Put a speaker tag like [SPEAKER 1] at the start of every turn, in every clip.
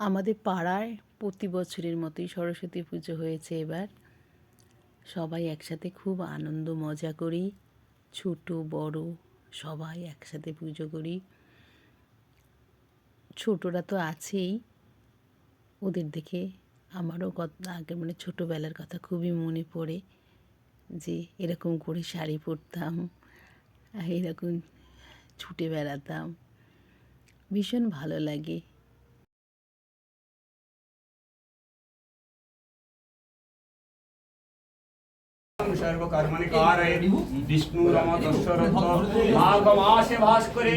[SPEAKER 1] আমাদের পাড়ায় প্রতি বছরের মতোই সরস্বতী পুজো হয়েছে এবার। সবাই একসাথে খুব আনন্দ মজা করি, ছোট, বড়, সবাই একসাথে পুজো করি। ছোটরা তো আছেই, ওদের দেখে আমারও আগে মানে ছোটোবেলার কথা খুবই মনে পড়ে যে এরকম করে শাড়ি পরতাম, এরকম ছুটে বেড়াতাম। ভীষণ ভালো লাগে।
[SPEAKER 2] সর্বকর্মণি কারয়ে বিষ্ণুরম দশরথ মাঘ মাসে ভাস করে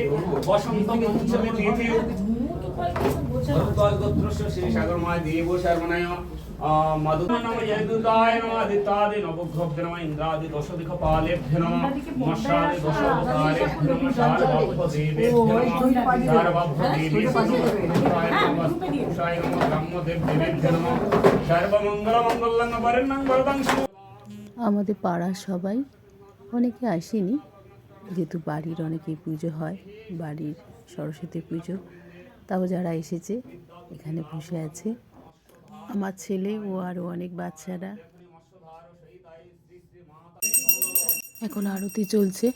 [SPEAKER 2] বসন্ত পঞ্চমী তিথি গোত্রস্য শ্রী সাগরময় দেব শর্মণয় মধু নম আদিত্যাদি নবগ্রভ্য নম ইন্দ্রাদি দশ দিখ মশাদি দশ অবতারেভ্য নম সারবাভ্য দেবেভ্য নম সারবাভ্য দেবেভ্য নম পুরুষায় নম ব্রহ্মদেব দেবেভ্য নম সর্বমঙ্গল মঙ্গলং বরেণ্যং বরদং
[SPEAKER 1] আমাদের পাড়ার সবাই, অনেকে আসেনি, যেহেতু বাড়ির অনেকেই পুজো হয়, বাড়ির সরস্বতী পুজো, তাও যারা এসেছে, এখানে বসে আছে। আমার ছেলে ও আরও অনেক বাচ্চারা। এখন আরতি চলছে।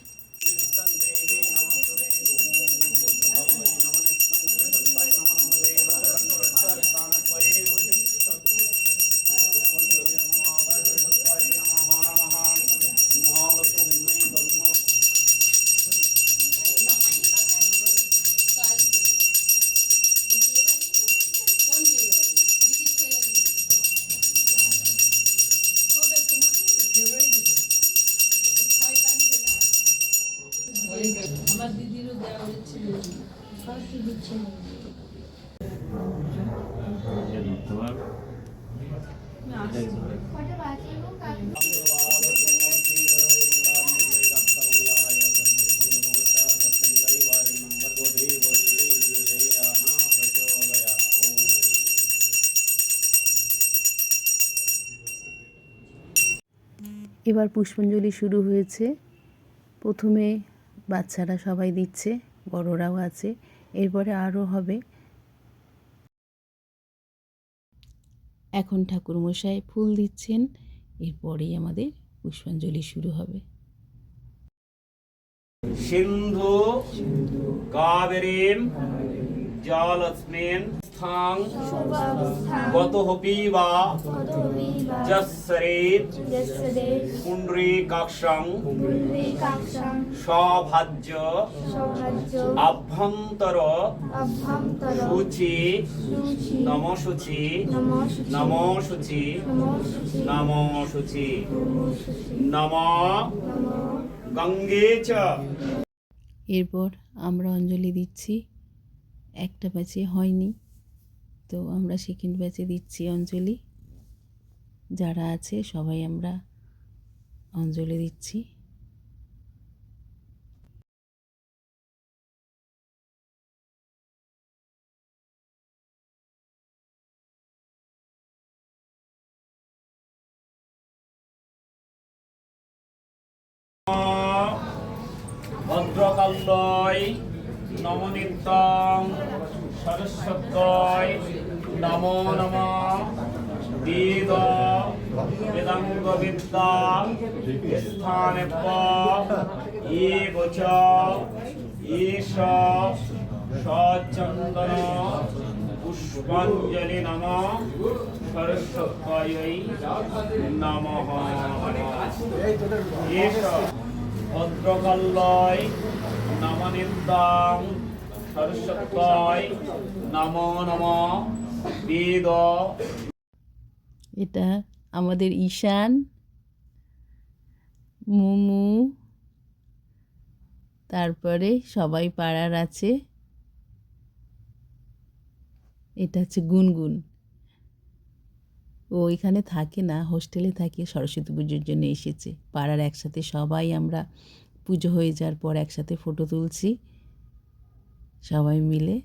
[SPEAKER 1] এবার পুষ্পাঞ্জলি শুরু হয়েছে। প্রথমে বাচ্চারা সবাই দিচ্ছে বড়রাও আছে। এরপরে আরও হবে। এখন ঠাকুরমশাই ফুল দিচ্ছেন এরপরেই আমাদের পুষ্পাঞ্জলি শুরু হবে।
[SPEAKER 2] সিন্ধু কাবেরীম জলস্মিন স্থাং গতহপি বা যশ্বরেত পুণ্ডরীকাক্ষং সভাজ্য আভ্যন্তর সূচি নম সূচি নম সূচি নম সূচি নম গঙ্গে চ
[SPEAKER 1] এরপর আমরা অঞ্জলি দিচ্ছি। একটা ব্যাচে হয়নি। তো আমরা সেকেন্ড ব্যাচে দিচ্ছি অঞ্জলি। যারা আছে সবাই আমরা অঞ্জলি দিচ্ছি।
[SPEAKER 2] ভদ্রকাল্যয় নমনিত্যং সরস্বত্যয় নমো নম। বেদ বেদাঙ্গ বিদ্যা স্থানে এ গোচ এষ সচন্দন পুষ্পাঞ্জলি নম। সরস্বত্যয় নমঃ। এষ নম
[SPEAKER 1] এটা আমাদের ঈশান মুমু তারপরে সবাই পাড়ার আছে। এটা হচ্ছে গুনগুন। ও এখানে থাকে না হোস্টেলে থাকে, সরস্বতী পুজোর জন্য এসেছে। পাড়ার একসাথে সবাই আমরা পুজো হয়ে যাওয়ার পর একসাথে ফটো তুলছি। সবাই মিলে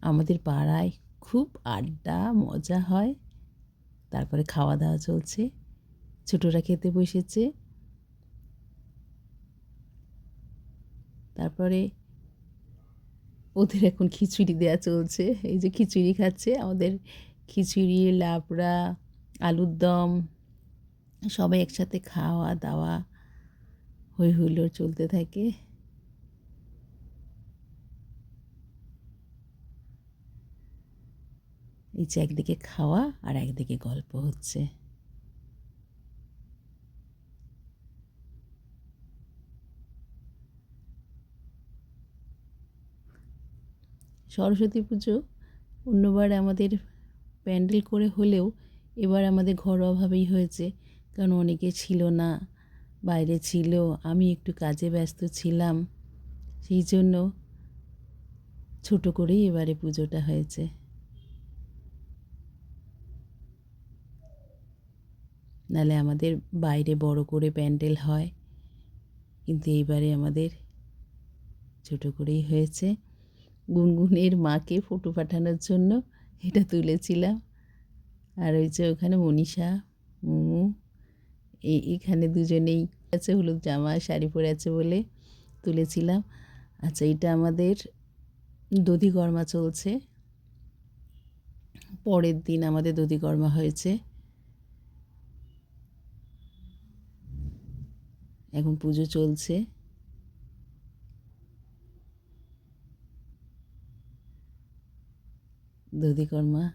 [SPEAKER 1] আমাদের পাড়ায় খুব আড্ডা, মজা হয়। তারপরে খাওয়া দাওয়া চলছে। ছোটরা খেতে বসেছে। তারপরে ওদের এখন খিচুড়ি দেওয়া চলছে। এই যে খিচুড়ি খাচ্ছে আমাদের খিচুড়ি, লাবড়া, আলুর দম, সবাই একসাথে খাওয়া দাওয়া হই হুল্লোড় চলতে থাকে। এই যে একদিকে খাওয়া আর একদিকে গল্প হচ্ছে। সরস্বতী পুজো অন্যবার আমাদের প্যান্ডেল করে হলেও এবার আমাদের ঘরোয়াভাবেই হয়েছে। কারণ অনেকে ছিল না, বাইরে ছিল, আমি একটু কাজে ব্যস্ত ছিলাম। সেই জন্য ছোটো করেই এবারে পুজোটা হয়েছে। নালে আমাদের বাইরে বড় করে প্যান্ডেল হয়, কিন্তু এইবারে আমাদের ছোটো করেই হয়েছে। গুনগুনের মাকে ফটো পাঠানোর জন্য এটা তুলেছিলাম। আর ওই যে ওখানে মনীষা, মুমু এই এখানে দুজনেই আছে, হলুদ জামা, শাড়ি পরে আছে বলে তুলেছিলাম। আচ্ছা এটা আমাদের দধি দধিকর্মা চলছে। পরের দিন আমাদের দধি দধিকর্মা হয়েছে। এখন পুজো চলছে। धुतीकरणमा